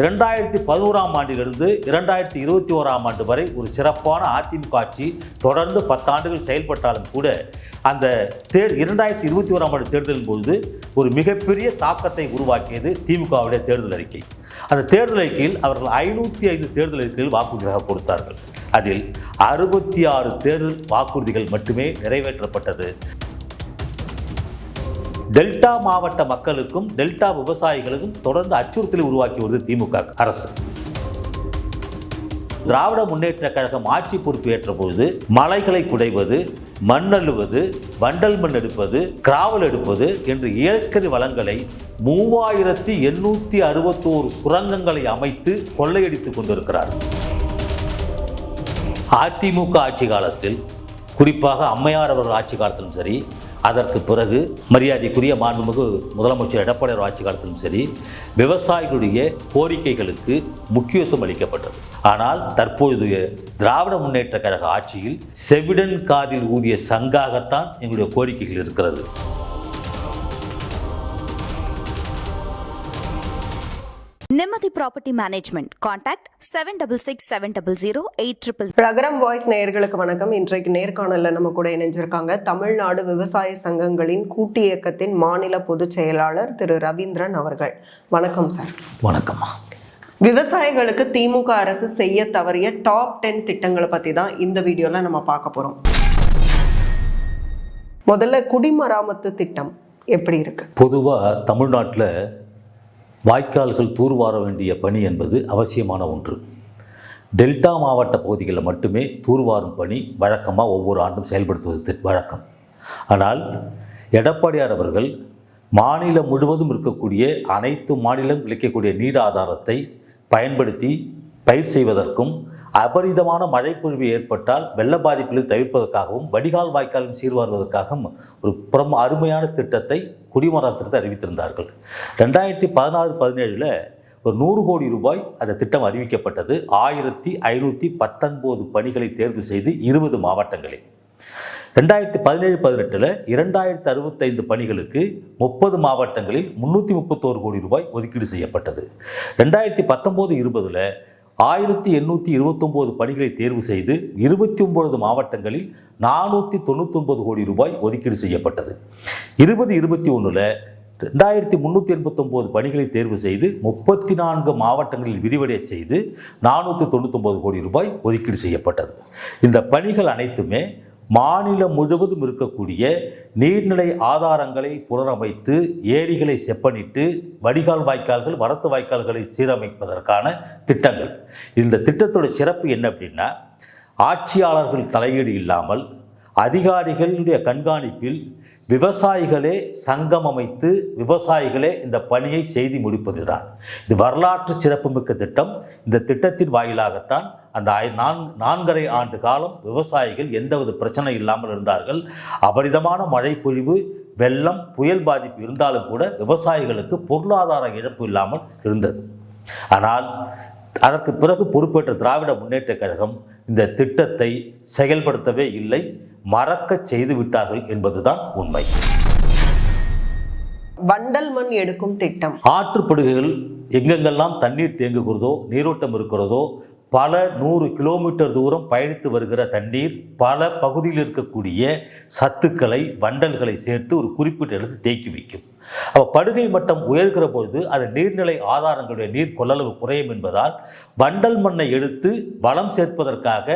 இரண்டாயிரத்தி பதினோராம் ஆண்டிலிருந்து இரண்டாயிரத்தி இருபத்தி ஓராம் ஆண்டு வரை ஒரு சிறப்பான அதிமுக ஆட்சி தொடர்ந்து பத்தாண்டுகள் செயல்பட்டாலும் கூட அந்த தேர் இரண்டாயிரத்தி இருபத்தி ஓராம் ஆண்டு தேர்தலின் பொழுது ஒரு மிகப்பெரிய தாக்கத்தை உருவாக்கியது திமுகவுடைய தேர்தல் அறிக்கை. அந்த தேர்தல் அறிக்கையில் அவர்கள் ஐநூற்றி ஐந்து தேர்தல் அறிக்கையில் வாக்குறுதியாக கொடுத்தார்கள். அதில் அறுபத்தி ஆறு தேர்தல் வாக்குறுதிகள் மட்டுமே நிறைவேற்றப்பட்டது. டெல்டா மாவட்ட மக்களுக்கும் டெல்டா விவசாயிகளுக்கும் தொடர்ந்து அச்சுறுத்தலை உருவாக்கி வருது திமுக அரசு. திராவிட முன்னேற்ற கழகம் ஆட்சி பொறுப்பேற்ற பொழுது மலைகளை குடைவது மண்ணழுவது வண்டல் மண் எடுப்பது கிராவல் எடுப்பது என்று இயற்கை வளங்களை மூவாயிரத்தி எண்ணூற்றி அறுபத்தோரு சுரங்கங்களை அமைத்து கொள்ளையடித்துக் கொண்டிருக்கிறார். அதிமுக ஆட்சி காலத்தில் குறிப்பாக அம்மையார் அவர்கள் ஆட்சி காலத்திலும் சரி அதற்கு பிறகு மரியாதைக்குரிய மாண்புமிகு முதலமைச்சர் எடப்பாடி ஆட்சி காலத்திலும் சரி விவசாயிகளுடைய கோரிக்கைகளுக்கு முக்கியத்துவம் அளிக்கப்பட்டது. ஆனால் தற்போதைய திராவிட முன்னேற்ற கழக ஆட்சியில் செவிடன் காதில் ஊதிய சங்காகத்தான் எங்களுடைய கோரிக்கைகள் இருக்கிறது. Nimmathi property management contact seven double six seven double zero eight triple ரகரம் voice நேயர்களுக்கு வணக்கம். இன்றைக்கு நேர்காணல்ல நம்ம கூட இணைஞ்சிருக்காங்க தமிழ்நாடு விவசாய சங்கங்களின் கூட்டு இயக்கத்தின் மாநில பொதுச் செயலாளர் திரு ரவீந்திரன் அவர்கள். வணக்கம் சார். வணக்கம்மா. விவசாயிகளுக்கு திமுக அரசு செய்ய தவறிய டாப் டென் திட்டங்களை பத்தி தான் இந்த வீடியோல நம்ம பார்க்க போறோம். முதல்ல குடிமராமத்து திட்டம் எப்படி இருக்கு? பொதுவாக தமிழ்நாட்டில் வாய்க்கால்கள் தூர்வார வேண்டிய பணி என்பது அவசியமான ஒன்று. டெல்டா மாவட்ட பகுதிகளில் மட்டுமே தூர்வாரும் பணி வழக்கமாக ஒவ்வொரு ஆண்டும் செயல்படுத்துவது வழக்கம். ஆனால் எடப்பாடியார் அவர்கள் மாநிலம் முழுவதும் இருக்கக்கூடிய அனைத்து மாநிலம் கிடைக்கக்கூடிய நீர் ஆதாரத்தை பயன்படுத்தி பயிர் செய்வதற்கும் அபரிதமான மழைப்பொழிவு ஏற்பட்டால் வெள்ள பாதிப்பில் தவிர்ப்பதற்காகவும் வடிகால் வாய்க்காலும் சீர்வாருவதற்காகவும் ஒரு புறம் அருமையான திட்டத்தை குடிமரம் திட்டத்தை அறிவித்திருந்தார்கள். ரெண்டாயிரத்தி பதினாறு பதினேழில் ஒரு நூறு கோடி ரூபாய் அந்த திட்டம் அறிவிக்கப்பட்டது. ஆயிரத்தி ஐநூற்றி பத்தொன்பது பணிகளை தேர்வு செய்து இருபது மாவட்டங்களில். ரெண்டாயிரத்தி பதினேழு பதினெட்டில் இரண்டாயிரத்தி அறுபத்தைந்து பணிகளுக்கு முப்பது மாவட்டங்களில் முந்நூற்றி முப்பத்தோரு கோடி ரூபாய் ஒதுக்கீடு செய்யப்பட்டது. ரெண்டாயிரத்தி பத்தொம்போது இருபதில் ஆயிரத்தி எண்ணூற்றி இருபத்தொம்போது பணிகளை தேர்வு செய்து இருபத்தி ஒன்பது மாவட்டங்களில் நானூற்றி தொண்ணூத்தொன்பது கோடி ரூபாய் ஒதுக்கீடு செய்யப்பட்டது. இருபது இருபத்தி ஒன்றில் ரெண்டாயிரத்தி முந்நூற்றி எண்பத்தொம்போது பணிகளை தேர்வு செய்து முப்பத்தி நான்கு மாவட்டங்களில் விரிவடைய செய்து நானூற்றி தொண்ணூத்தொம்பது கோடி ரூபாய் ஒதுக்கீடு செய்யப்பட்டது. இந்த பணிகள் அனைத்துமே மாநிலம் முழுவதும் இருக்கக்கூடிய நீர்நிலை ஆதாரங்களை புனரமைத்து ஏரிகளை செப்பனிட்டு வடிகால் வாய்க்கால்கள் வரத்து வாய்க்கால்களை சீரமைப்பதற்கான திட்டங்கள். இந்த திட்டத்தோட சிறப்பு என்ன அப்படின்னா ஆட்சியாளர்கள் தலையீடு இல்லாமல் அதிகாரிகளுடைய கண்காணிப்பில் விவசாயிகளே சங்கம் அமைத்து விவசாயிகளே இந்த பணியை செய்து முடிப்பதுதான். இது வரலாற்று சிறப்புமிக்க திட்டம். இந்த திட்டத்தின் வாயிலாகத்தான் அந்த ஐ- நான்கு நான்கரை ஆண்டு காலம் விவசாயிகள் எந்தவித பிரச்சனை இல்லாமல் இருந்தார்கள். அபரிதமான மழை பொழிவு வெள்ளம் புயல் பாதிப்பு இருந்தாலும் கூட விவசாயிகளுக்கு பொருளாதார இழப்பு இல்லாமல் இருந்தது. ஆனால் அதற்கு பிறகு பொறுப்பேற்ற திராவிட முன்னேற்றக் கழகம் இந்த திட்டத்தை செயல்படுத்தவே இல்லை. மறக்கச் செய்து விட்டார்கள் என்பதுதான் உண்மை. வண்டல் மண் எடுக்கும் திட்டம். ஆற்றுப்படுகைகள் எங்கெங்கெல்லாம் தண்ணீர் தேங்குகிறதோ நீரோட்டம் இருக்கிறதோ பல நூறு கிலோமீட்டர் தூரம் பயணித்து வருகிற தண்ணீர் பல பகுதியில் இருக்கக்கூடிய சத்துக்களை வண்டல்களை சேர்த்து ஒரு குறிப்பிட்ட இடத்தில் தேக்கி வைக்கும். அப்போ படுகை மட்டம் உயர்கிற பொழுது அது நீர்நிலை ஆதாரங்களுடைய நீர் கொள்ளளவு குறையும் என்பதால் வண்டல் மண்ணை எடுத்து வளம் சேர்ப்பதற்காக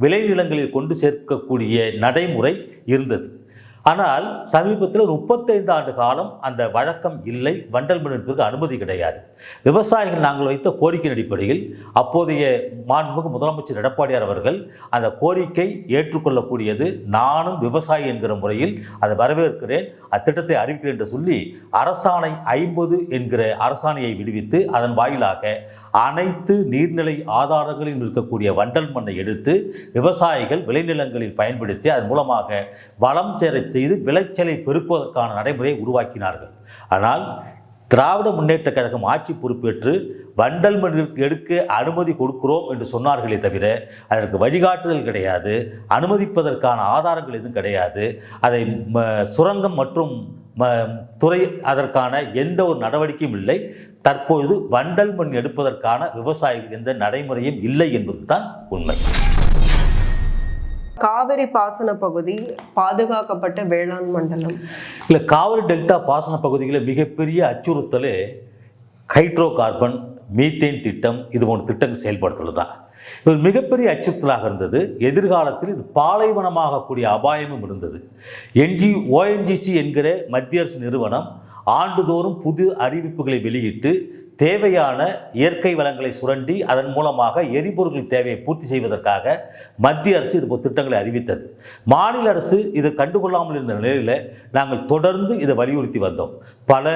விளைநிலங்களில் கொண்டு சேர்க்கக்கூடிய நடைமுறை இருந்தது. ஆனால் சமீபத்தில் ஒரு முப்பத்தைந்து ஆண்டு காலம் அந்த வழக்கம் இல்லை வண்டல் மண் எடுப்பதற்கு அனுமதி கிடையாது. விவசாயிகள் நாங்கள் வைத்த கோரிக்கையின் அடிப்படையில் அப்போதைய மாண்புமிகு முதலமைச்சர் எடப்பாடியார் அவர்கள் அந்த கோரிக்கை ஏற்றுக்கொள்ளக்கூடியது நானும் விவசாயி என்கிற முறையில் அதை வரவேற்கிறேன் அத்திட்டத்தை அறிவிக்கிறேன் என்று சொல்லி அரசாணை ஐம்பது என்கிற அரசாணையை விடுவித்து அதன் வாயிலாக அனைத்து நீர்நிலை ஆதாரங்களில் இருக்கக்கூடிய வண்டல் மண்ணை எடுத்து விவசாயிகள் விளைநிலங்களில் பயன்படுத்தி அதன் மூலமாக வளம் சேர செய்து விளைச்சலை பெருக்குவதற்கான நடைமுறையை உருவாக்கினார்கள். ஆனால் திராவிட முன்னேற்ற கழகம் ஆட்சி பொறுப்பேற்று வண்டல் மண்ணிற்கு எடுக்க அனுமதி கொடுக்கிறோம் என்று சொன்னார்களே தவிர அதற்கு வழிகாட்டுதல் கிடையாது அனுமதிப்பதற்கான ஆதாரங்கள் எதுவும் கிடையாது. அதை ம, சுரங்கம் மற்றும் ம துறை அதற்கான எந்த ஒரு நடவடிக்கையும் இல்லை. தற்பொழுது வண்டல் மண் எடுப்பதற்கான விவசாயிகள் எந்த நடைமுறையும் இல்லை என்பது தான் உண்மை. காவிரி பாசன பகுதி பாதுகாக்கப்பட்ட வேளாண் மண்டலம். இல்லை காவிரி டெல்டா பாசன பகுதிகளில் மிகப்பெரிய அச்சுறுத்தலே ஹைட்ரோ கார்பன் மீத்தேன் திட்டம் இது போன்ற திட்டங்கள் செயல்படுத்துறது தான் இது மிகப்பெரிய அச்சுறுத்தலாக இருந்தது. எதிர்காலத்தில் இது பாலைவனமாகக்கூடிய அபாயமும் இருந்தது. என்ஜி ஓஎன்ஜிசி என்கிற மத்திய அரசு நிறுவனம் ஆண்டுதோறும் புது அறிவிப்புகளை வெளியிட்டு தேவையான இயற்கை வளங்களை சுரண்டி அதன் மூலமாக எரிபொருள் தேவையை பூர்த்தி செய்வதற்காக மத்திய அரசு இது திட்டங்களை அறிவித்தது. மாநில அரசு இதை கண்டுகொள்ளாமல் இருந்த நிலையில் நாங்கள் தொடர்ந்து இதை வலியுறுத்தி வந்தோம். பல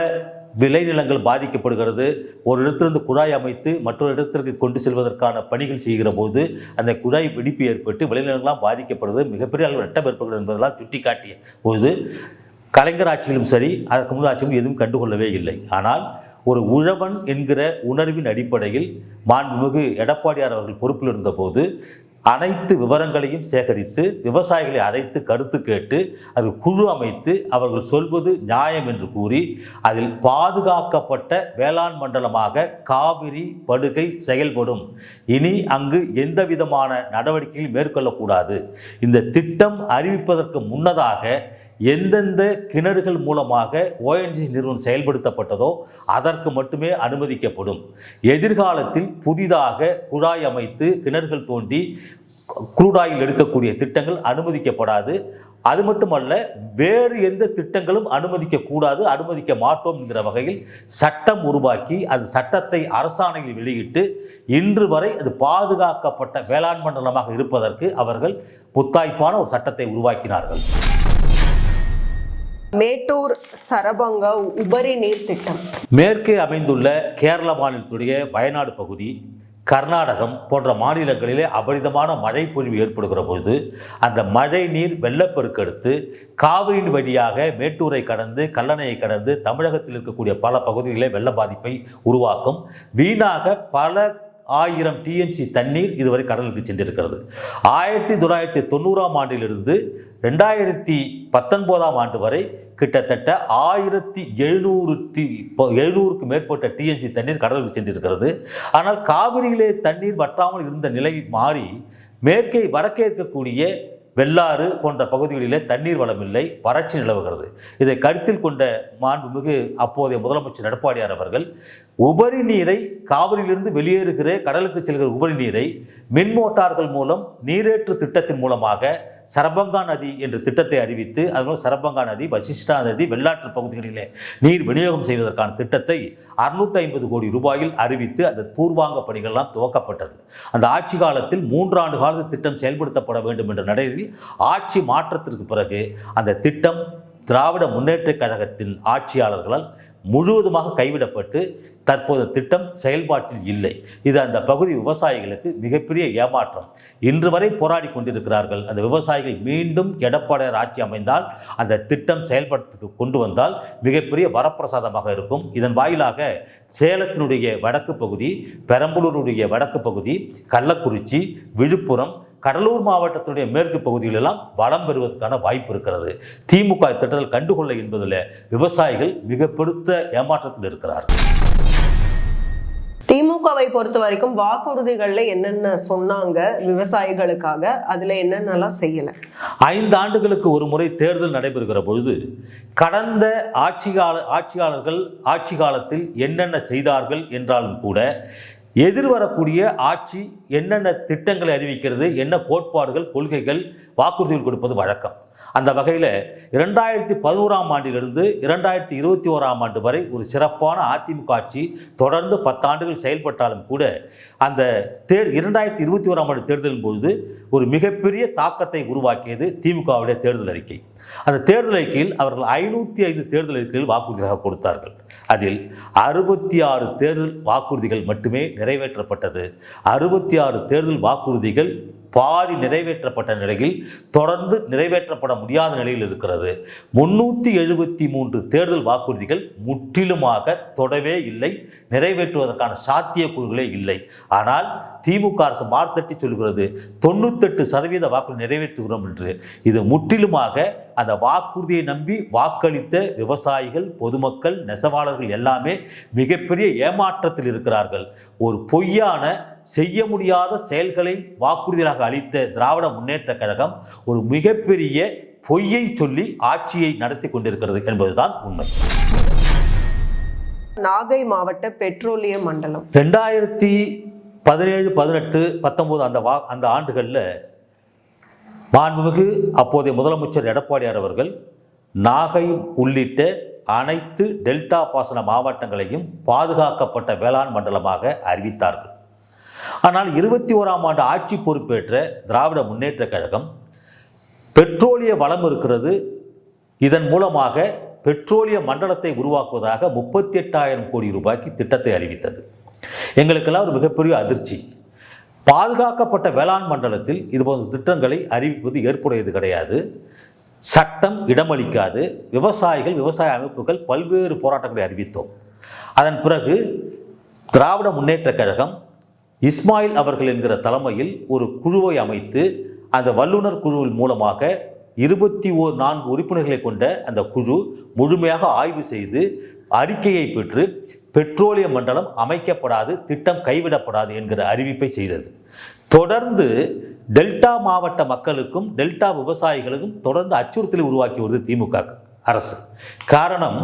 விளைநிலங்கள் பாதிக்கப்படுகிறது. ஒரு இடத்திலிருந்து குழாய் அமைத்து மற்றொரு இடத்திற்கு கொண்டு செல்வதற்கான பணிகள் செய்கிற போது அந்த குழாய் வெடிப்பு ஏற்பட்டு விளைநிலங்கள்லாம் பாதிக்கப்படுது மிகப்பெரிய அளவு நட்டம் ஏற்படுகிறது என்பதெல்லாம் சுட்டிக்காட்டிய போது கலைஞர் ஆட்சியிலும் சரி அதற்கு முன் எதுவும் கண்டுகொள்ளவே இல்லை. ஆனால் ஒரு உழவன் என்கிற உணர்வின் அடிப்படையில் மாண்புமிகு எடப்பாடியார் அவர்கள் பொறுப்பில் இருந்தபோது அனைத்து விவரங்களையும் சேகரித்து விவசாயிகளை அழைத்து கருத்து கேட்டு அது குழு அமைத்து அவர்கள் சொல்வது நியாயம் என்று கூறி அதில் பாதுகாக்கப்பட்ட வேளாண் மண்டலமாக காவிரி படுகை செயல்படும். இனி அங்கு எந்த விதமான நடவடிக்கையும் மேற்கொள்ளக்கூடாது. இந்த திட்டம் அறிவிப்பதற்கு முன்னதாக எந்தெந்த கிணறுகள் மூலமாக ஓஎன்ஜி நிறுவனம் செயல்படுத்தப்பட்டதோ அதற்கு மட்டுமே அனுமதிக்கப்படும். எதிர்காலத்தில் புதிதாக குழாய் அமைத்து கிணறுகள் தோண்டி குரூடாயில் எடுக்கக்கூடிய திட்டங்கள் அனுமதிக்கப்படாது. அது மட்டுமல்ல வேறு எந்த திட்டங்களும் அனுமதிக்கக்கூடாது அனுமதிக்க மாட்டோம் என்கிற வகையில் சட்டம் உருவாக்கி அது சட்டத்தை அரசாணையில் வெளியிட்டு இன்று வரை அது பாதுகாக்கப்பட்ட வேளாண் மண்டலமாக இருப்பதற்கு அவர்கள் புத்தாய்ப்பான ஒரு சட்டத்தை உருவாக்கினார்கள். மேட்டூர் சரபங்க உபரி நீர் திட்டம். மேற்கே அமைந்துள்ள கேரள மாநிலத்துடைய வயநாடு பகுதி கர்நாடகம் போன்ற மாநிலங்களிலே அபரிதமான மழை பொழிவு ஏற்படுகிற பொழுது அந்த மழை நீர் வெள்ளப்பெருக்கெடுத்து காவிரியின் வழியாக மேட்டூரை கடந்து கல்லணையை கடந்து தமிழகத்தில் இருக்கக்கூடிய பல பகுதிகளிலே வெள்ள பாதிப்பை உருவாக்கும். வீணாக பல ஆயிரம் டிஎம்சி தண்ணீர் இதுவரை கடலுக்கு சென்றிருக்கிறது. ஆயிரத்தி தொள்ளாயிரத்தி தொண்ணூறாம் ஆண்டிலிருந்து ரெண்டாயிரத்தி பத்தொன்பதாம் ஆண்டு வரை கிட்டத்தட்ட ஆயிரத்தி எழுநூறு டி எழுநூறுக்கு மேற்பட்ட டிஎன்ஜி தண்ணீர் கடலுக்கு சென்றிருக்கிறது. ஆனால் காவிரியிலே தண்ணீர் வற்றாமல் இருந்த நிலை மாறி மேற்கே வடக்கே இருக்கக்கூடிய வெள்ளாறு போன்ற பகுதிகளிலே தண்ணீர் வளமில்லை வறட்சி நிலவுகிறது. இதை கருத்தில் கொண்ட மாண்புமிகு அப்போதைய முதலமைச்சர் எடப்பாடியார் அவர்கள் உபரி நீரை காவிரியிலிருந்து வெளியேறுகிற கடலுக்கு செல்கிற உபரி நீரை மின் மோட்டார்கள் மூலம் நீரேற்று திட்டத்தின் மூலமாக சரபங்கா நதி என்ற திட்டத்தை அறிவித்து அதுபோல் சரபங்கா நதி வசிஷ்டா நதி வெள்ளாற்று பகுதிகளிலே நீர் விநியோகம் செய்வதற்கான திட்டத்தை அறுநூத்தி ஐம்பது கோடி ரூபாயில் அறிவித்து அந்த பூர்வாங்க பணிகள்லாம் துவக்கப்பட்டது. அந்த ஆட்சி காலத்தில் மூன்றாண்டு காலத்து திட்டம் செயல்படுத்தப்பட வேண்டும் என்ற நடையில் ஆட்சி மாற்றத்திற்கு பிறகு அந்த திட்டம் திராவிட முன்னேற்றக் கழகத்தின் ஆட்சியாளர்களால் முழுவதுமாக கைவிடப்பட்டு தற்போது திட்டம் செயல்பாட்டில் இல்லை. இது அந்த பகுதி விவசாயிகளுக்கு மிகப்பெரிய ஏமாற்றம். இன்று வரை போராடி கொண்டிருக்கிறார்கள். அந்த விவசாயிகள் மீண்டும் எடப்பாடியார் ஆட்சி அமைந்தால் அந்த திட்டம் செயல்படுத்துக்கு கொண்டு வந்தால் மிகப்பெரிய வரப்பிரசாதமாக இருக்கும். இதன் வாயிலாக சேலத்தினுடைய வடக்கு பகுதி பெரம்பலூருடைய வடக்கு பகுதி கள்ளக்குறிச்சி விழுப்புரம் கடலூர் மாவட்டத்துடைய மேற்கு பகுதிகளெல்லாம் வளம் பெறுவதற்கான வாய்ப்பு இருக்கிறது. திமுக திட்டத்தில் கண்டுகொள்ள என்பதில் விவசாயிகள் மிக பெருத்த ஏமாற்றத்தில் இருக்கிறார்கள். திமுகவை பொறுத்த வரைக்கும் வாக்குறுதிகள்ல என்னென்ன சொன்னாங்க விவசாயிகளுக்காக அதுல என்னென்னலாம் செய்யல? ஐந்து ஆண்டுகளுக்கு ஒரு முறை தேர்தல் நடைபெறுகிற பொழுது கடந்த ஆட்சியாள ஆட்சியாளர்கள் ஆட்சி காலத்தில் என்னென்ன செய்தார்கள் என்றாலும் கூட எதிர்வரக்கூடிய ஆட்சி என்னென்ன திட்டங்களை அறிவிக்கிறது என்ன கோட்பாடுகள் கொள்கைகள் வாக்குறுதிகள் கொடுப்பது வழக்கம். அந்த வகையில் இரண்டாயிரத்தி பதினோராம் ஆண்டிலிருந்து இரண்டாயிரத்தி இருபத்தி ஓராம் ஆண்டு வரை ஒரு சிறப்பான அதிமுக ஆட்சி தொடர்ந்து பத்தாண்டுகள் செயல்பட்டாலும் கூட அந்த தேர் இரண்டாயிரத்தி இருபத்தி ஓராம் ஆண்டு தேர்தலின் பொழுது ஒரு மிகப்பெரிய தாக்கத்தை உருவாக்கியது திமுகவுடைய தேர்தல் அறிக்கை. அந்த தேர்தல் அறிக்கையில் அவர்கள் ஐநூற்றி ஐந்து தேர்தல் அறிக்கையில் வாக்குறுதியாக கொடுத்தார்கள். அதில் அறுபத்தி ஆறு தேர்தல் வாக்குறுதிகள் மட்டுமே நிறைவேற்றப்பட்டது. அறுபத்தி ஆறு தேர்தல் வாக்குறுதிகள் பாதி நிறைவேற்றப்பட்ட நிலையில் தொடர்ந்து நிறைவேற்றப்பட முடியாத நிலையில் இருக்கிறது. முன்னூற்றி எழுபத்தி மூன்று தேர்தல் வாக்குறுதிகள் முற்றிலுமாக தொடவே இல்லை நிறைவேற்றுவதற்கான சாத்தியக்கூறுகளே இல்லை. ஆனால் திமுக அரசு மார்த்தட்டி சொல்கிறது தொண்ணூத்தெட்டு சதவீத வாக்குகள் நிறைவேற்றுகிறோம் என்று. இது முற்றிலுமாக அந்த வாக்குறுதியை நம்பி வாக்களித்த விவசாயிகள் பொதுமக்கள் நெசவாளர்கள் எல்லாமே மிகப்பெரிய ஏமாற்றத்தில் இருக்கிறார்கள். ஒரு பொய்யான செய்ய முடியாத செயல்களை வாக்குறுதியாக அளித்த திராவிட முன்னேற்ற கழகம் ஒரு மிகப்பெரிய பொய்யை சொல்லி ஆட்சியை நடத்தி கொண்டிருக்கிறது என்பதுதான் உண்மை. நாகை மாவட்ட பெட்ரோலிய மண்டலம். ரெண்டாயிரத்தி பதினேழு பதினெட்டு பத்தொம்போது அந்த வா அந்த ஆண்டுகளில் மாண்புமிகு அப்போதைய முதலமைச்சர் எடப்பாடியார் அவர்கள் நாகை உள்ளிட்ட அனைத்து டெல்டா பாசன மாவட்டங்களையும் பாதுகாக்கப்பட்ட வேளாண் மண்டலமாக அறிவித்தார்கள். ஆனால் இருபத்தி ஓராம் ஆண்டு ஆட்சி பொறுப்பேற்ற திராவிட முன்னேற்ற கழகம் பெட்ரோலிய வளம் இருக்கிறது இதன் மூலமாக பெட்ரோலிய மண்டலத்தை உருவாக்குவதாக முப்பத்தி எட்டாயிரம் கோடி ரூபாய்க்கு திட்டத்தை அறிவித்தது. எங்களுக்கெல்லாம் ஒரு மிகப்பெரிய அதிர்ச்சி. பாதுகாக்கப்பட்ட வேளாண் மண்டலத்தில் இதுபோன்ற திட்டங்களை அறிவிப்பது ஏற்புடையது கிடையாது. சட்டம் இடமளிக்காது. விவசாயிகள் விவசாய அமைப்புகள் பல்வேறு போராட்டங்களை அறிவித்தோம். அதன் பிறகு திராவிட முன்னேற்ற கழகம் இஸ்மாயில் அவர்கள் என்கிற தலைமையில் ஒரு குழுவை அமைத்து அந்த வல்லுநர் குழுவின் மூலமாக இருபத்தி ஓர் நான்கு உறுப்பினர்களை கொண்ட அந்த குழு முழுமையாக ஆய்வு செய்து அறிக்கையை பெற்று பெட்ரோலிய மண்டலம் அமைக்கப்படாது திட்டம் கைவிடப்படாது என்கிற அறிவிப்பை செய்தது. தொடர்ந்து டெல்டா மாவட்ட மக்களுக்கும் டெல்டா விவசாயிகளுக்கும் தொடர்ந்து அச்சுறுத்தலை உருவாக்கி வருது திமுக அரசு. காரணம்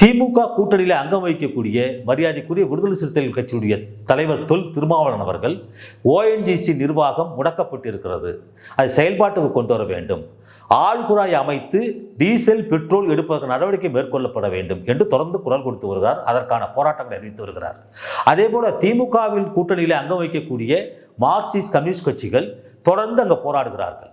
திமுக கூட்டணியில் அங்கம் வகிக்கக்கூடிய மரியாதைக்குரிய விடுதலை சிறுத்தைகள் கட்சியுடைய தலைவர் தொல் திருமாவளவன் அவர்கள் ஓஎன்ஜிசி நிர்வாகம் முடக்கப்பட்டிருக்கிறது. அதை செயல்பாட்டுக்கு கொண்டு வர வேண்டும். ஆழ்குழாய் அமைத்து டீசல் பெட்ரோல் எடுப்பதற்கு நடவடிக்கை மேற்கொள்ளப்பட வேண்டும் என்று தொடர்ந்து குரல் கொடுத்து வருகிறார். அதற்கான போராட்டங்களை அறிவித்து வருகிறார். அதே போல திமுகவில் கூட்டணியில் அங்கம் வகிக்கக்கூடிய மார்க்சிஸ்ட் கம்யூனிஸ்ட் கட்சிகள் தொடர்ந்து அங்கே போராடுகிறார்கள்.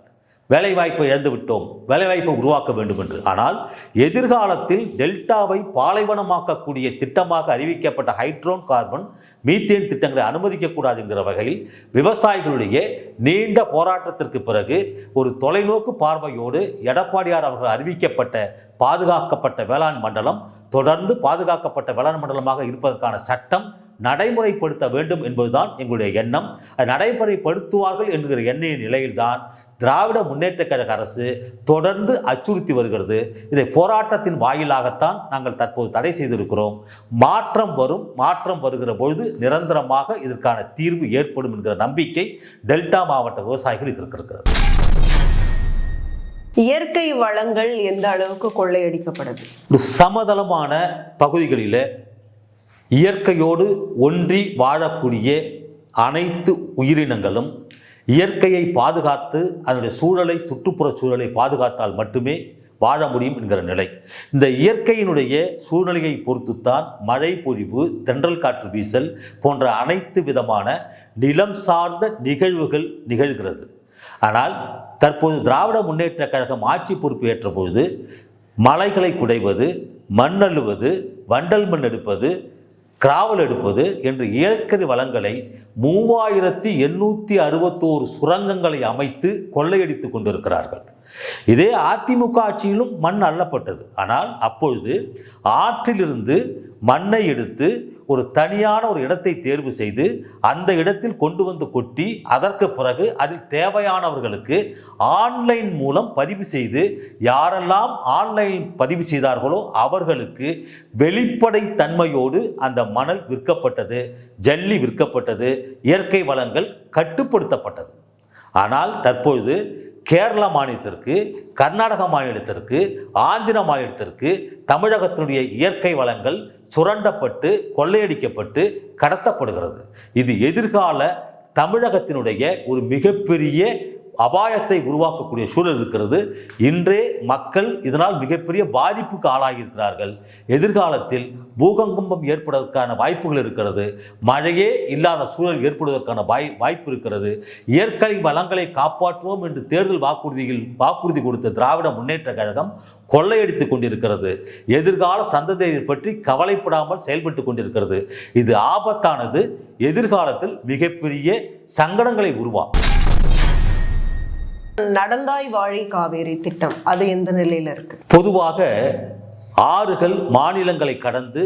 வேலைவாய்ப்பை இழந்து விட்டோம் வேலைவாய்ப்பை உருவாக்க வேண்டும் என்று. ஆனால் எதிர்காலத்தில் டெல்டாவை பாலைவனமாக்கக்கூடிய திட்டமாக அறிவிக்கப்பட்ட ஹைட்ரோன் கார்பன் மீத்தேன் திட்டங்களை அனுமதிக்கக்கூடாது என்கிற வகையில் விவசாயிகளுடைய நீண்ட போராட்டத்திற்கு பிறகு ஒரு தொலைநோக்கு பார்வையோடு எடப்பாடியார் அவர்கள் அறிவிக்கப்பட்ட பாதுகாக்கப்பட்ட வேளாண் மண்டலம் தொடர்ந்து பாதுகாக்கப்பட்ட வேளாண் மண்டலமாக இருப்பதற்கான சட்டம் நடைமுறைப்படுத்த வேண்டும் என்பதுதான் எங்களுடைய எண்ணம். நடைமுறைப்படுத்துவார்கள் என்கிற எண்ணெய் நிலையில்தான் திராவிட முன்னேற்ற கழக அரசு தொடர்ந்து அச்சுறுத்தி வருகிறது. இதை போராட்டத்தின் வாயிலாகத்தான் நாங்கள் தற்போது தடை செய்திருக்கிறோம். மாற்றம் வரும் மாற்றம் வருகிற பொழுது நிரந்தரமாக இதற்கான தீர்வு ஏற்படும் என்கிற நம்பிக்கை டெல்டா மாவட்ட விவசாயிகள் இருக்கிறது. இயற்கை வளங்கள் எந்த அளவுக்கு கொள்ளையடிக்கப்படுது ஒரு சமதளமான பகுதிகளில் இயற்கையோடு ஒன்றி வாழக்கூடிய அனைத்து உயிரினங்களும் இயற்கையை பாதுகாத்து அதனுடைய சூழலை சுற்றுப்புற சூழலை பாதுகாத்தால் மட்டுமே வாழ முடியும் என்கிற நிலை. இந்த இயற்கையினுடைய சூழ்நிலையை பொறுத்துத்தான் மழை பொழிவு தென்றல் காற்று வீசல் போன்ற அனைத்து விதமான நிலம் சார்ந்த நிகழ்வுகள் நிகழ்கிறது. ஆனால் தற்போது திராவிட முன்னேற்ற கழகம் ஆட்சி பொறுப்பு ஏற்ற பொழுது மலைகளை குடைவது மண் அள்ளுவது வண்டல் மண் எடுப்பது கிராவல் எடுப்பது என்று இயற்கை வளங்களை மூவாயிரத்தி எண்ணூற்றி அறுபத்தோரு சுரங்கங்களை அமைத்து கொள்ளையடித்து கொண்டிருக்கிறார்கள். இதே அதிமுக ஆட்சியிலும் மண் அள்ளப்பட்டது. ஆனால் அப்பொழுது ஆற்றிலிருந்து மண்ணை எடுத்து ஒரு தனியான ஒரு இடத்தை தேர்வு செய்து அந்த இடத்தில் கொண்டு வந்து கொட்டி அதற்கு பிறகு அதில் தேவையானவர்களுக்கு ஆன்லைன் மூலம் பதிவு செய்து யாரெல்லாம் ஆன்லைன் பதிவு செய்தார்களோ அவர்களுக்கு வெளிப்படை தன்மையோடு அந்த மணல் விற்கப்பட்டது ஜல்லி விற்கப்பட்டது இயற்கை வளங்கள் கட்டுப்படுத்தப்பட்டது. ஆனால் தற்பொழுது கேரள மாநிலத்திற்கு கர்நாடக மாநிலத்திற்கு ஆந்திர மாநிலத்திற்கு தமிழகத்தினுடைய இயற்கை வளங்கள் சுரண்டப்பட்டு கொள்ளையடிக்கப்பட்டு கடத்தப்படுகிறது. இது எதிர்கால தமிழகத்தினுடைய ஒரு மிகப்பெரிய அபாயத்தை உருவாக்கக்கூடிய சூழல் இருக்கிறது. இன்றே மக்கள் இதனால் மிகப்பெரிய பாதிப்புக்கு ஆளாகியிருக்கிறார்கள். எதிர்காலத்தில் பூகம்பம் ஏற்படுவதற்கான வாய்ப்புகள் இருக்கிறது. மழையே இல்லாத சூழல் ஏற்படுவதற்கான வாய் வாய்ப்பு இருக்கிறது. இயற்கை வளங்களை காப்பாற்றுவோம் என்று தேர்தல் வாக்குறுதியில் வாக்குறுதி கொடுத்த திராவிட முன்னேற்ற கழகம் கொள்ளையடித்துக் கொண்டிருக்கிறது. எதிர்கால சந்ததியை பற்றி கவலைப்படாமல் செயல்பட்டு கொண்டிருக்கிறது. இது ஆபத்தானது. எதிர்காலத்தில் மிகப்பெரிய சங்கடங்களை உருவாக்கும். நடந்தாய் வாழி காவேரி திட்டம் அது எந்த நிலையில இருக்கு? பொதுவாக ஆறுகள் மாநிலங்களை கடந்து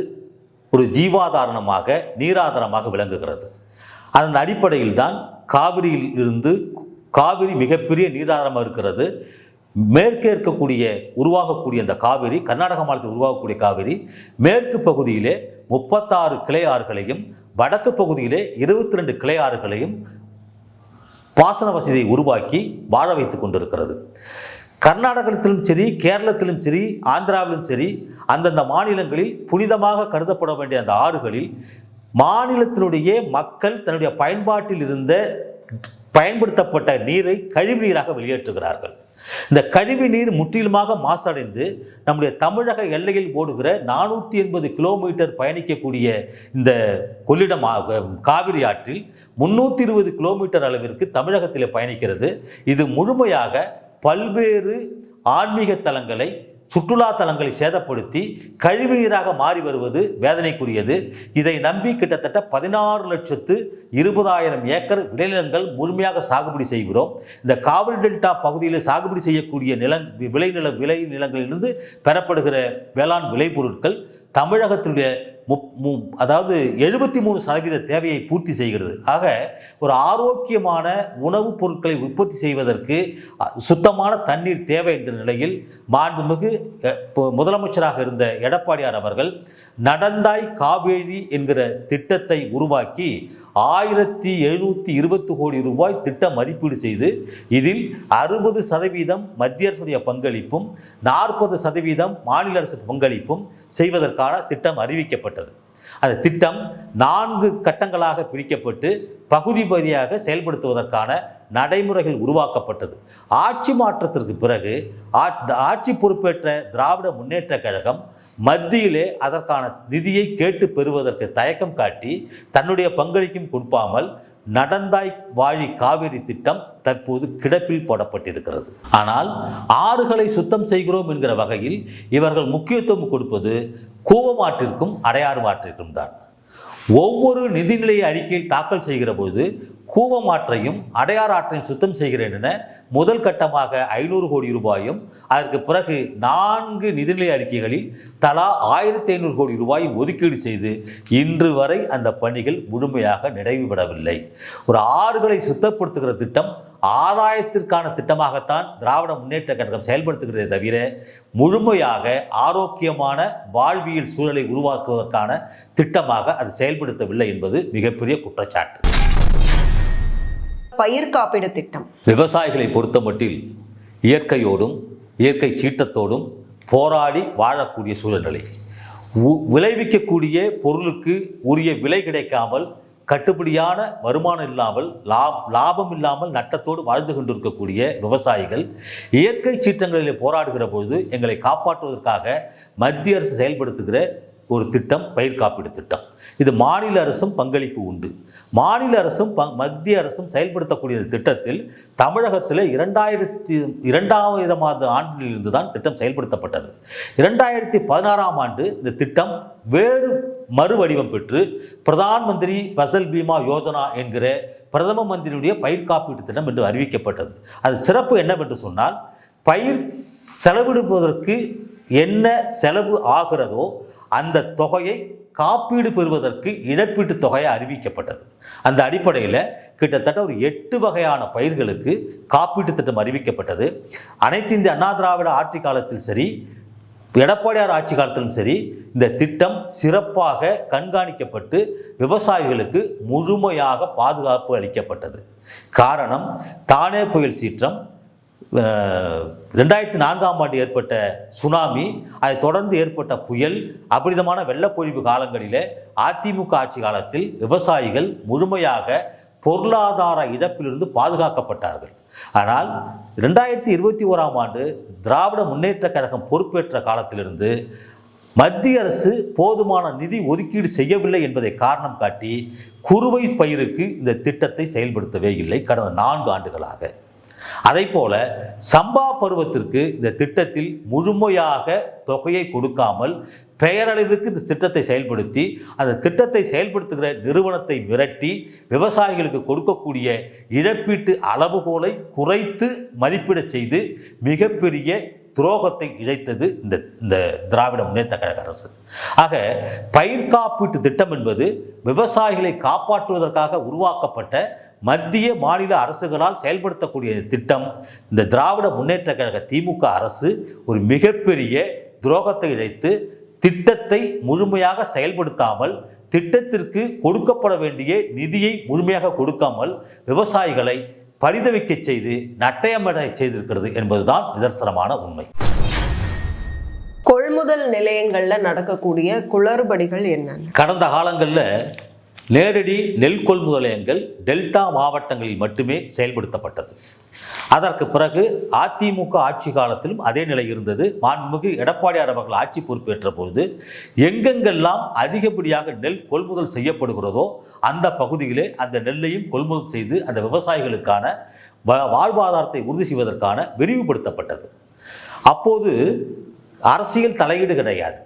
ஒரு ஜீவாதாரணமாக நீராதாரமாக விளங்குகிறது. அதன் அடிப்படையில் தான் காவிரியில் இருந்து காவிரி மிகப்பெரிய நீராதாரமாக இருக்கிறது. மேற்கே இருக்கக்கூடிய உருவாகக்கூடிய அந்த காவிரி கர்நாடக மாநிலத்தில் உருவாகக்கூடிய காவிரி மேற்கு பகுதியிலே முப்பத்தாறு கிளை ஆறுகளையும் வடக்கு பகுதியிலே இருபத்தி ரெண்டு கிளை ஆறுகளையும் பாசன வசதியை உருவாக்கி வாழ வைத்து கொண்டிருக்கிறது. கர்நாடகத்திலும் சரி கேரளத்திலும் சரி ஆந்திராவிலும் சரி அந்தந்த மாநிலங்களில் புனிதமாக கருதப்பட வேண்டிய அந்த ஆறுகளில் மாநிலத்தினுடைய மக்கள் தன்னுடைய பயன்பாட்டில் இருந்த பயன்படுத்தப்பட்ட நீரை கழிவு நீராக வெளியேற்றுகிறார்கள். இந்த கழிவு நீர் முற்றிலுமாக மாசடைந்து நம்முடைய தமிழக எல்லையில் ஓடுகிற நானூற்றி எண்பது கிலோமீட்டர் பயணிக்கக்கூடிய இந்த கொள்ளிடம் காவிரி ஆற்றில் முன்னூற்றி இருபது கிலோமீட்டர் அளவிற்கு தமிழகத்தில் பயணிக்கிறது. இது முழுமையாக பல்வேறு ஆன்மீக தலங்களை சுற்றுலா தலங்களை சேதப்படுத்தி கழிவு நீராக மாறி வருவது வேதனைக்குரியது. இதை நம்பி கிட்டத்தட்ட பதினாறு லட்சத்து இருபதாயிரம் ஏக்கர் விளைநிலங்கள் முழுமையாக சாகுபடி செய்கிறோம். இந்த காவிரி டெல்டா பகுதியில் சாகுபடி செய்யக்கூடிய நிலங் விளைநில விளை நிலங்களிலிருந்து பெறப்படுகிற வேளாண் விளைபொருட்கள் தமிழகத்தினுடைய முப் அதாவது எழுபத்தி மூணு சதவீத தேவையை பூர்த்தி செய்கிறது. ஆக ஒரு ஆரோக்கியமான உணவுப் பொருட்களை உற்பத்தி செய்வதற்கு சுத்தமான தண்ணீர் தேவை என்ற நிலையில் மாண்புமிகு இப்போ முதலமைச்சராக இருந்த எடப்பாடியார் அவர்கள் நடந்தாய் காவேரி என்கிற திட்டத்தை உருவாக்கி ஆயிரத்தி எழுநூற்றி இருபத்தி கோடி ரூபாய் திட்ட மதிப்பீடு செய்து இதில் அறுபது சதவீதம் மத்திய அரசுடைய பங்களிப்பும் நாற்பது சதவீதம் மாநில அரசு பங்களிப்பும் செய்வதற்கான திட்டம் அறிவிக்கப்பட்டது. அந்த திட்டம் நான்கு கட்டங்களாக பிரிக்கப்பட்டு பகுதி பகுதியாக செயல்படுத்துவதற்கான நடைமுறைகள் உருவாக்கப்பட்டது. ஆட்சி மாற்றத்திற்கு பிறகு ஆட்சி பொறுப்பேற்ற திராவிட முன்னேற்றக் கழகம் மத்தியிலே அதற்கான நிதியை கேட்டு பெறுவதற்கு தயக்கம் காட்டி தன்னுடைய பங்களிக்கும் கொடுப்பாமல் நடந்தாய் வாழி காவிரி திட்டம் தற்போது கிடப்பில் போடப்பட்டிருக்கிறது. ஆனால் ஆறுகளை சுத்தம் செய்கிறோம் என்கிற வகையில் இவர்கள் முக்கியத்துவம் கொடுப்பது கூவமாற்றிற்கும் அடையாறு மாற்றிற்கும் தான். ஒவ்வொரு நிதிநிலை அறிக்கையில் தாக்கல் செய்கிற போது கூவமாற்றையும் அடையாறு ஆற்றையும் சுத்தம் செய்கிறேன் என முதல் கட்டமாக ஐநூறு கோடி ரூபாயும் அதற்கு பிறகு நான்கு நிதிநிலை அறிக்கைகளில் தலா ஆயிரத்தி ஐநூறு கோடி ரூபாய் ஒதுக்கீடு செய்து இன்று வரை அந்த பணிகள் முழுமையாக நிறைவுபடவில்லை. ஒரு ஆறுகளை சுத்தப்படுத்துகிற திட்டம் ஆதாயத்திற்கான திட்டமாகத்தான் திராவிட முன்னேற்ற கழகம் செயல்படுத்துகிறதே தவிர முழுமையாக ஆரோக்கியமான வாழ்வியல் சூழலை உருவாக்குவதற்கான திட்டமாக அது செயல்படுத்தவில்லை என்பது மிகப்பெரிய குற்றச்சாட்டு. பயிர் காப்பீடு திட்டம். விவசாயிகளை பொறுத்தமட்டில் இயற்கையோடும் இயற்கை சீற்றத்தோடும் போராடி வாழக்கூடிய சூழ்நிலை உ- விளைவிக்கக்கூடிய பொருளுக்கு உரிய விலை கிடைக்காமல் கட்டுப்படியான வருமானம் இல்லாமல் லாப் லாபம் இல்லாமல் நட்டத்தோடு வாழ்ந்து கொண்டிருக்கக்கூடிய விவசாயிகள் இயற்கை சீற்றங்களில் போராடுகிற பொழுது எங்களை காப்பாற்றுவதற்காக மத்திய அரசு செயல்படுத்துகிற ஒரு திட்டம் பயிர் காப்பீடு திட்டம். இது மாநில அரசும் பங்களிப்பு உண்டு. மாநில அரசும் ப- மத்திய அரசும் செயல்படுத்தக்கூடிய திட்டத்தில் தமிழகத்தில் இரண்டாயிரத்தி இரண்டாயிரமாவது ஆண்டிலிருந்து தான் திட்டம் செயல்படுத்தப்பட்டது. இரண்டாயிரத்தி பதினாறாம் ஆண்டு இந்த திட்டம் வேறு மறுவடிவம் பெற்று பிரதான் மந்திரி பசல் பீமா யோஜனா என்கிற பிரதம மந்திரியுடைய பயிர் காப்பீட்டு திட்டம் என்று அறிவிக்கப்பட்டது. அது சிறப்பு என்னவென்று சொன்னால் பயிர் செலவிடுவதற்கு என்ன செலவு ஆகிறதோ அந்த தொகையை காப்பீடு பெறுவதற்கு இழப்பீட்டுத் தொகையை அறிவிக்கப்பட்டது. அந்த அடிப்படையில் கிட்டத்தட்ட ஒரு எட்டு வகையான பயிர்களுக்கு காப்பீட்டு திட்டம் அறிவிக்கப்பட்டது. அனைத்து இந்திய அண்ணா திராவிட ஆட்சி காலத்தில் சரி எடப்பாடியார் ஆட்சி காலத்திலும் சரி இந்த திட்டம் சிறப்பாக கண்காணிக்கப்பட்டு விவசாயிகளுக்கு முழுமையாக பாதுகாப்பு அளிக்கப்பட்டது. காரணம் தானே புயல் சீற்றம் ரெண்டாயிரத்தி நான்காம் ஆண்டு ஏற்பட்ட சுனாமி அதை தொடர்ந்து ஏற்பட்ட புயல் அபரிதமான வெள்ளப்பொழிவு காலங்களிலே அதிமுக ஆட்சி காலத்தில் விவசாயிகள் முழுமையாக பொருளாதார இழப்பிலிருந்து பாதுகாக்கப்பட்டார்கள். ஆனால் ரெண்டாயிரத்தி இருபத்தி ஓராம் ஆண்டு திராவிட முன்னேற்ற கழகம் பொறுப்பேற்ற காலத்திலிருந்து மத்திய அரசு போதுமான நிதி ஒதுக்கீடு செய்யவில்லை என்பதை காரணம் காட்டி குறுவை பயிருக்கு இந்த திட்டத்தை செயல்படுத்தவே இல்லை கடந்த நான்கு ஆண்டுகளாக. அதை போல சம்பா பருவத்திற்கு இந்த திட்டத்தில் முழுமையாக தொகையை கொடுக்காமல் பெயரளவிற்கு இந்த திட்டத்தை செயல்படுத்தி அந்த திட்டத்தை செயல்படுத்துகிற நிறுவனத்தை மிரட்டி விவசாயிகளுக்கு கொடுக்கக்கூடிய இழப்பீட்டு அளவுகோலை குறைத்து மதிப்பிடச் செய்து மிகப்பெரிய துரோகத்தை இழைத்தது இந்த இந்த திராவிட முன்னேற்ற கழக அரசு. ஆக பயிர் காப்பீட்டு திட்டம் என்பது விவசாயிகளை காப்பாற்றுவதற்காக உருவாக்கப்பட்ட மத்திய மாநில அரசுகளால் செயல்படுத்தக்கூடிய திட்டம் இந்த திராவிட முன்னேற்ற கழக திமுக அரசு ஒரு மிகப்பெரிய துரோகத்தை இழைத்து திட்டத்தை முழுமையாக செயல்படுத்தாமல் திட்டத்திற்கு கொடுக்கப்பட வேண்டிய நிதியை முழுமையாக கொடுக்காமல் விவசாயிகளை பரிதவிக்க செய்து நட்டயமடை செய்திருக்கிறது என்பதுதான் நிதர்சனமான உண்மை. கொள்முதல் நிலையங்கள்ல நடக்கக்கூடிய குளறுபடிகள் என்னென்ன? கடந்த காலங்களில் நேரடி நெல் கொள்முதல் நிலையங்கள் டெல்டா மாவட்டங்களில் மட்டுமே செயல்படுத்தப்பட்டது. அதற்கு பிறகு அதிமுக ஆட்சி காலத்திலும் அதே நிலை இருந்தது. மாண்புமிகு எடப்பாடியார் அவர்கள் ஆட்சி பொறுப்பேற்ற பொழுது எங்கெங்கெல்லாம் அதிகப்படியாக நெல் கொள்முதல் செய்யப்படுகிறதோ அந்த பகுதியிலே அந்த நெல்லையும் கொள்முதல் செய்து அந்த விவசாயிகளுக்கான வ- வாழ்வாதாரத்தை உறுதி செய்வதற்கான விரிவுபடுத்தப்பட்டது. அப்போது அரசியல் தலையீடு கிடையாது.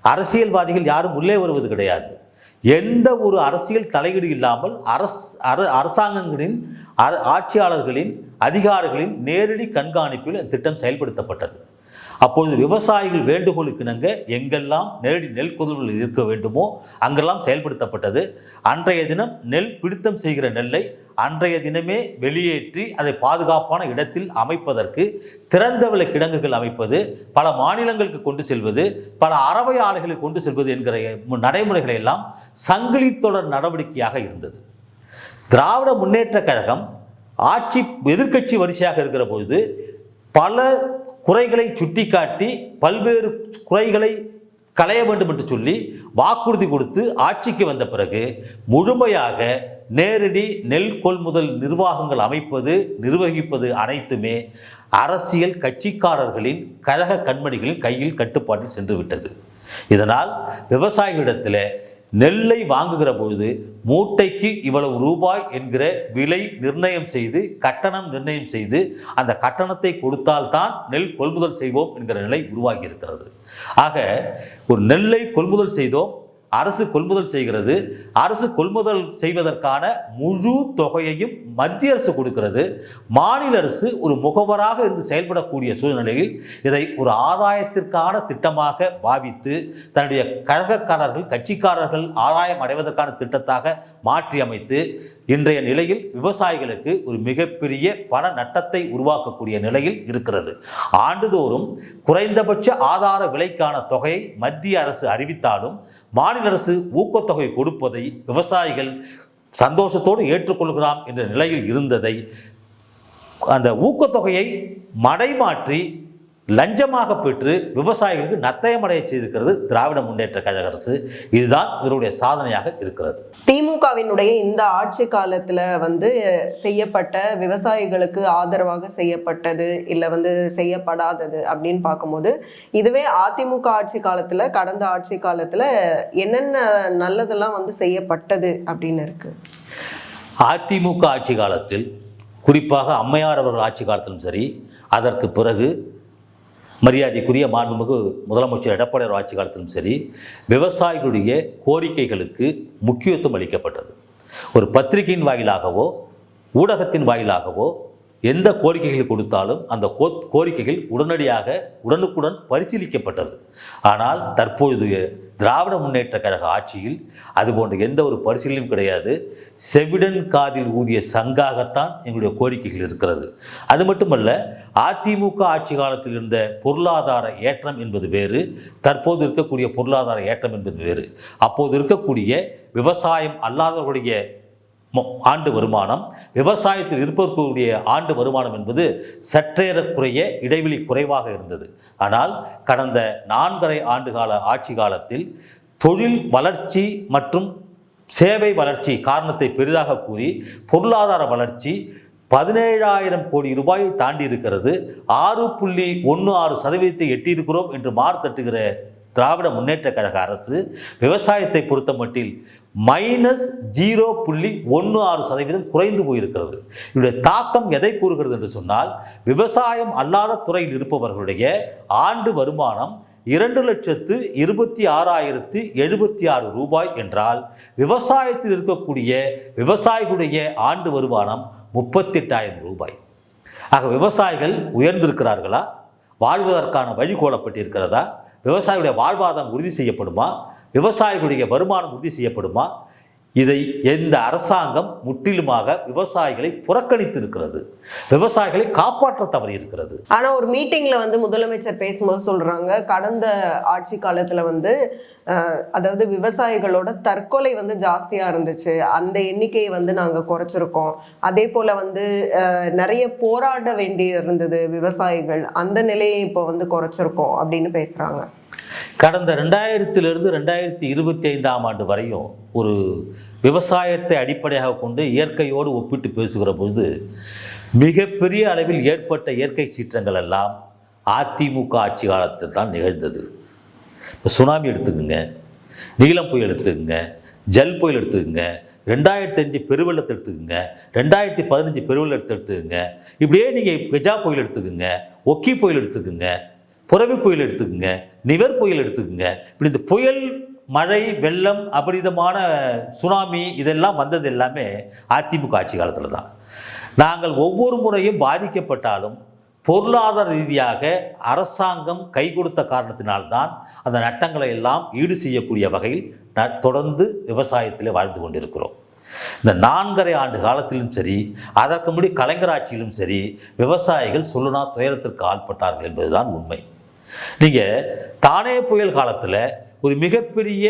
அரசியல்வாதிகள் யாரும் உள்ளே வருவது கிடையாது. எந்த ஒரு அரசியல் தலையீடு இல்லாமல் அரச அர- அரசாங்கங்களின் அர- ஆட்சியாளர்களின் அதிகாரிகளின் நேரடி கண்காணிப்பில் இந்த திட்டம் செயல்படுத்தப்பட்டது. அப்பொழுது விவசாயிகள் வேண்டுகோளுக்கு இணங்க எங்கெல்லாம் நேரடி நெல் கொள்முதல் இருக்க வேண்டுமோ அங்கெல்லாம் செயல்படுத்தப்பட்டது. அன்றைய தினம் நெல் பிடித்தம் செய்கிற நெல்லை அன்றைய தினமே வெளியேற்றி அதை பாதுகாப்பான இடத்தில் அமைப்பதற்கு திறந்தவள கிடங்குகள் அமைப்பது பல மாநிலங்களுக்கு கொண்டு செல்வது பல அறவை ஆலைகளுக்கு கொண்டு செல்வது என்கிற நடைமுறைகளை எல்லாம் சங்கிலி தொடர் நடவடிக்கையாக இருந்தது. திராவிட முன்னேற்ற கழகம் ஆட்சி எதிர்க்கட்சி வரிசையாக இருக்கிற பொழுது பல குறைகளை சுட்டிக்காட்டி பல்வேறு குறைகளை களைய வேண்டும் என்று சொல்லி வாக்குறுதி கொடுத்து ஆட்சிக்கு வந்த பிறகு முழுமையாக நேரடி நெல் கொள்முதல் நிர்வாகங்கள் அமைப்பது நிர்வகிப்பது அனைத்துமே அரசியல் கட்சிக்காரர்களின் கழக கண்மணிகளின் கையில் கட்டுப்பாட்டில் சென்று விட்டது இதனால் விவசாயிகளிடத்தில் நெல்லை வாங்குகிற பொழுது மூட்டைக்கு இவ்வளவு ரூபாய் என்கிற விலை நிர்ணயம் செய்து கட்டணம் நிர்ணயம் செய்து அந்த கட்டணத்தை கொடுத்தால்தான் நெல் கொள்முதல் செய்வோம் என்கிற நிலை உருவாகி இருக்கிறது ஆக ஒரு நெல்லை கொள்முதல் செய்தோம் அரசு கொள்முதல் செய்கிறது. அரசு கொள்முதல் செய்வதற்கான முழு தொகையையும் மத்திய அரசு கொடுக்கிறது. மாநில அரசு ஒரு முகவராக இருந்து செயல்படக்கூடிய சூழ்நிலையில் இதை ஒரு ஆதாயத்திற்கான திட்டமாக பாவித்து தன்னுடைய கழகக்காரர்கள் கட்சிக்காரர்கள் ஆதாயம் அடைவதற்கான திட்டத்தாக மாற்றி அமைத்து இன்றைய நிலையில் விவசாயிகளுக்கு ஒரு மிகப்பெரிய பண நட்டத்தை உருவாக்கக்கூடிய நிலையில் இருக்கிறது. ஆண்டுதோறும் குறைந்தபட்ச ஆதார விலைக்கான தொகையை மத்திய அரசு அறிவித்தாலும் மாநில அரசு ஊக்கத்தொகை கொடுப்பதை விவசாயிகள் சந்தோஷத்தோடு ஏற்றுக்கொள்கிறாம் என்ற நிலையில் இருந்ததை அந்த ஊக்கத்தொகையை மடைமாற்றி லஞ்சமாக பெற்று விவசாயிகளுக்கு நத்தயமடைய செய்திருக்கிறது திராவிட முன்னேற்ற கழக அரசு. இதுதான் இவருடைய சாதனையாக இருக்கிறது. திமுகவினுடைய இந்த ஆட்சி காலத்துல வந்து செய்யப்பட்ட விவசாயிகளுக்கு ஆதரவாக செய்யப்பட்டது இல்ல வந்து செய்யப்படாதது அப்படின்னு பார்க்கும்போது இதுவே அதிமுக ஆட்சி காலத்துல கடந்த ஆட்சி காலத்துல என்னென்ன நல்லதெல்லாம் வந்து செய்யப்பட்டது அப்படின்னு இருக்கு? அதிமுக ஆட்சி காலத்தில் குறிப்பாக அம்மையார் அவர்கள் ஆட்சி காலத்திலும் சரி அதற்கு பிறகு மரியாதைக்குரிய மாண்புமிகு முதலமைச்சர் எடப்பாடியார் ஆட்சி காலத்திலும் சரி விவசாயிகளுடைய கோரிக்கைகளுக்கு முக்கியத்துவம் அளிக்கப்பட்டது. ஒரு பத்திரிகையின் வாயிலாகவோ ஊடகத்தின் வாயிலாகவோ எந்த கோரிக்கைகள் கொடுத்தாலும் அந்த கோ கோரிக்கைகள் உடனடியாக உடனுக்குடன் பரிசீலிக்கப்பட்டது. ஆனால் தற்பொழுது திராவிட முன்னேற்ற கழக ஆட்சியில் அதுபோன்ற எந்த ஒரு பரிசீலனையும் கிடையாது. செவிடன் காதில் ஊதிய சங்காகத்தான் எங்களுடைய கோரிக்கைகள் இருக்கிறது. அது மட்டுமல்ல அதிமுக ஆட்சி காலத்தில் இருந்த பொருளாதார ஏற்றம் என்பது வேறு தற்போது இருக்கக்கூடிய பொருளாதார ஏற்றம் என்பது வேறு. அப்போது இருக்கக்கூடிய விவசாயம் அல்லாதவர்களுடைய ஆண்டு வருமானம் விவசாயத்தில் இருப்பவர்களுடைய ஆண்டு வருமானம் என்பது சற்றேறக்குறைய இடைவெளி குறைவாக இருந்தது. ஆனால் கடந்த நான்கரை ஆண்டுகால ஆட்சி காலத்தில் தொழில் வளர்ச்சி மற்றும் சேவை வளர்ச்சி காரணத்தை பெரிதாக கூறி பொருளாதார வளர்ச்சி பதினேழாயிரம் கோடி ரூபாயை தாண்டி இருக்கிறது ஆறு புள்ளி ஒன்று ஆறு சதவீதத்தை எட்டியிருக்கிறோம் என்று மார்த்தட்டுகிற திராவிட முன்னேற்ற கழக அரசு விவசாயத்தை பொறுத்த மட்டில் மைனஸ் ஜீரோ புள்ளி ஒன்று ஆறு சதவீதம் குறைந்து போயிருக்கிறது. இதனுடைய தாக்கம் எதை கூறுகிறது என்று சொன்னால் விவசாயம் அல்லாத துறையில் இருப்பவர்களுடைய ஆண்டு வருமானம் இரண்டு லட்சத்து இருபத்தி ஆறாயிரத்து எழுபத்தி ஆறு ரூபாய் என்றால் விவசாயத்தில் இருக்கக்கூடிய விவசாயிகளுடைய ஆண்டு வருமானம் முப்பத்தெட்டாயிரம் ரூபாய். ஆக விவசாயிகள் உயர்ந்திருக்கிறார்களா? வாழ்வதற்கான வழி கோலப்பட்டிருக்கிறதா? விவசாயிகளுடைய வாழ்வாதாரம் உறுதி செய்யப்படுமா? விவசாயிகளுடைய வருமானம் உறுதி செய்யப்படுமா? இதை இந்த அரசாங்கம் முற்றிலுமாக விவசாயிகளை புறக்கணித்து இருக்கிறது விவசாயிகளை காப்பாற்ற தவறி இருக்கிறது ஆனா ஒரு மீட்டிங்ல வந்து முதலமைச்சர் பேசும்போது சொல்றாங்க கடந்த ஆட்சி காலத்துல வந்து அதாவது விவசாயிகளோட தற்கொலை வந்து ஜாஸ்தியா இருந்துச்சு. அந்த எண்ணிக்கையை வந்து நாங்க குறைச்சிருக்கோம். அதே போல வந்து நிறைய போராட வேண்டி இருந்தது விவசாயிகள். அந்த நிலையை இப்போ வந்து குறைச்சிருக்கோம் அப்படின்னு பேசுறாங்க. கடந்த ரெண்டாயிரத்திலிருந்து ரெண்டாயிரத்தி இருபத்தி ஐந்தாம் ஆண்டு வரையும் ஒரு விவசாயத்தை அடிப்படையாக கொண்டு இயற்கையோடு ஒப்பிட்டு பேசுகிற பொழுது மிகப்பெரிய அளவில் ஏற்பட்ட இயற்கை சீற்றங்கள் எல்லாம் அதிமுக ஆட்சி காலத்தில் தான் நிகழ்ந்தது. இப்போ சுனாமி எடுத்துக்கோங்க நீலம் புயல் எடுத்துக்கோங்க ஜல் புயல் எடுத்துக்கோங்க ரெண்டாயிரத்தி அஞ்சு பெருவெள்ளத்தை எடுத்துக்கோங்க ரெண்டாயிரத்தி பதினஞ்சு பெருவெள்ளத்தை எடுத்துக்கோங்க இப்படியே நீங்கள் கஜா புயல் எடுத்துக்கோங்க ஒக்கி புயல் எடுத்துக்கோங்க புறவி புயல் எடுத்துக்கோங்க நிவர் புயல் எடுத்துக்கோங்க இப்படி இந்த புயல் மழை வெள்ளம் அபரிதமான சுனாமி இதெல்லாம் வந்தது எல்லாமே அதிமுக ஆட்சி காலத்தில் தான் நாங்கள் ஒவ்வொரு முறையும் பாதிக்கப்பட்டாலும் பொருளாதார ரீதியாக அரசாங்கம் கை கொடுத்த காரணத்தினால்தான் அந்த நட்டங்களை எல்லாம் ஈடு செய்யக்கூடிய வகையில் தொடர்ந்து விவசாயத்தில் வாழ்ந்து கொண்டிருக்கிறோம். இந்த நான்கரை ஆண்டு காலத்திலும் சரி அதற்கு முடி கலைஞர் ஆட்சியிலும் சரி விவசாயிகள் சொல்லுனா துயரத்திற்கு ஆட்பட்டார்கள் என்பதுதான் உண்மை. நீங்கள் தானே புயல் காலத்தில் ஒரு மிகப்பெரிய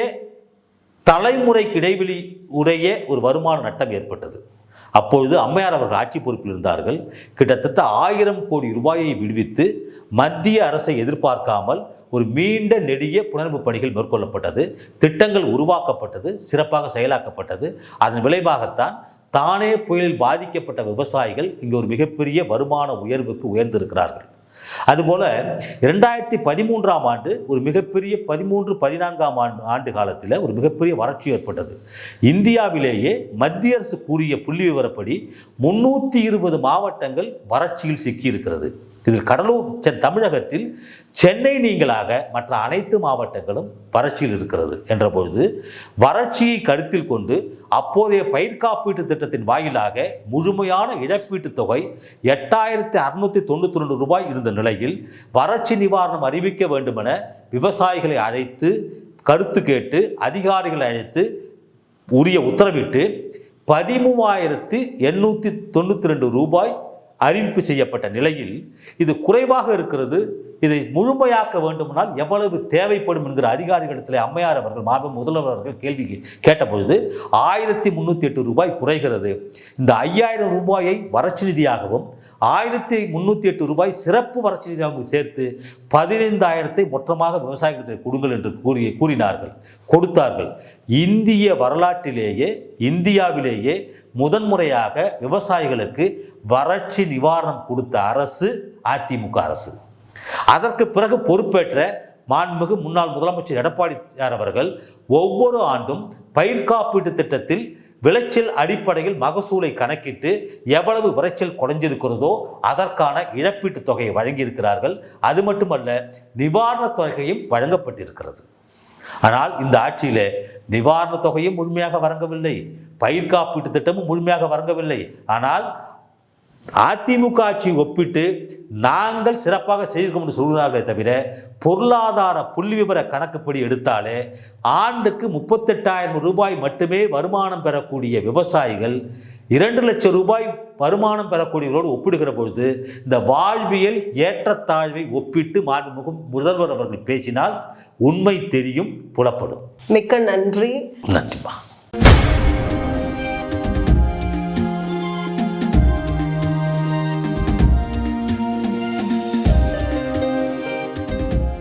தலைமுறைக்கு இடைவெளி உடைய ஒரு வருமான நட்டம் ஏற்பட்டது. அப்பொழுது அம்மையார் அவர்கள் ஆட்சி பொறுப்பில் இருந்தார்கள். கிட்டத்தட்ட ஆயிரம் கோடி ரூபாயை விடுவித்து மத்திய அரசை எதிர்பார்க்காமல் ஒரு மீண்ட நெடிய புனரமைப்பு பணிகள் மேற்கொள்ளப்பட்டது. திட்டங்கள் உருவாக்கப்பட்டது சிறப்பாக செயலாக்கப்பட்டது. அதன் விளைவாகத்தான் தானே புயலில் பாதிக்கப்பட்ட விவசாயிகள் இங்கே ஒரு மிகப்பெரிய வருமான உயர்வுக்கு உயர்ந்திருக்கிறார்கள். அதுபோல இரண்டாயிரத்தி பதிமூன்றாம் ஆண்டு ஒரு மிகப்பெரிய பதிமூன்று பதினான்காம் ஆண்டு ஆண்டு காலத்தில் ஒரு மிகப்பெரிய வறட்சி ஏற்பட்டது. இந்தியாவிலேயே மத்திய அரசு கூறிய புள்ளி விவரப்படி முன்னூற்றி இருபது மாவட்டங்கள் வறட்சியில் சிக்கியிருக்கிறது. இதில் கடலூர் தமிழகத்தில் சென்னை நீங்களாக மற்ற அனைத்து மாவட்டங்களும் வறட்சியில் இருக்கிறது என்ற பொழுது வறட்சியை கருத்தில் கொண்டு அப்போதைய பயிர் காப்பீட்டு திட்டத்தின் வாயிலாக முழுமையான இழப்பீட்டுத் தொகை எட்டாயிரத்தி அறுநூத்தி தொண்ணூற்றி ரெண்டு ரூபாய் இருந்த நிலையில் வறட்சி நிவாரணம் அறிவிக்க வேண்டுமென விவசாயிகளை அழைத்து கருத்து கேட்டு அதிகாரிகளை அழைத்து உரிய உத்தரவிட்டு பதிமூவாயிரத்தி எண்ணூற்றி தொண்ணூற்றி ரெண்டு ரூபாய் அறிவிப்பு செய்யப்பட்ட நிலையில் இது குறைவாக இருக்கிறது. இதை முழுமையாக்க வேண்டுமானால் எவ்வளவு தேவைப்படும் என்கிற அதிகாரிகளிடத்தில் அம்மையார் அவர்கள் மாண்பு முதல்வர் அவர்கள் கேள்வி கேட்டபொழுது ஆயிரத்தி முந்நூற்றி எட்டு ரூபாய் குறைகிறது. இந்த ஐயாயிரம் ரூபாயை வறட்சி நிதியாகவும் ஆயிரத்தி முந்நூற்றி எட்டு ரூபாய் சிறப்பு வறட்சி நிதியாகவும் சேர்த்து பதினைந்தாயிரத்தை மொத்தமாக விவசாயிகளுக்கு கொடுங்கள் என்று கூறி கூறினார்கள் கொடுத்தார்கள். இந்திய வரலாற்றிலேயே இந்தியாவிலேயே முதன்முறையாக விவசாயிகளுக்கு வறட்சி நிவாரணம் கொடுத்த அரசு அதிமுக அரசு. அதற்கு பிறகு பொறுப்பேற்ற மாண்புமிகு முன்னாள் முதலமைச்சர் எடப்பாடியார் அவர்கள் ஒவ்வொரு ஆண்டும் பயிர் காப்பீட்டு திட்டத்தில் விளைச்சல் அடிப்படையில் மகசூலை கணக்கிட்டு எவ்வளவு விளைச்சல் குறைஞ்சிருக்கிறதோ அதற்கான இழப்பீட்டுத் தொகையை வழங்கியிருக்கிறார்கள். அது மட்டுமல்ல நிவாரணத் தொகையும் வழங்கப்பட்டிருக்கிறது. ஆனால் இந்த ஆட்சியில் நிவாரணத் தொகையும் முழுமையாக வழங்கவில்லை. பயிர் காப்பீட்டு திட்டமும் முழுமையாக வழங்கவில்லை. ஆனால் அதிமுக ஆட்சி ஒப்பிட்டு நாங்கள் சிறப்பாக செய்திருக்கோம் என்று சொல்கிறார்களே தவிர பொருளாதார புள்ளி விவர கணக்குப்படி எடுத்தாலே ஆண்டுக்கு முப்பத்தெட்டாயிரம் ரூபாய் மட்டுமே வருமானம் பெறக்கூடிய விவசாயிகள் இரண்டு லட்சம் ரூபாய் வருமானம் பெறக்கூடியவர்களோடு ஒப்பிடுகிற பொழுது இந்த வாழ்வியல் ஏற்றத்தாழ்வை ஒப்பிட்டு மாண்புமிகு முதல்வர் அவர்கள் பேசினால் உண்மை தெரியும் புலப்படும். மிக்க நன்றி. நன்றிமா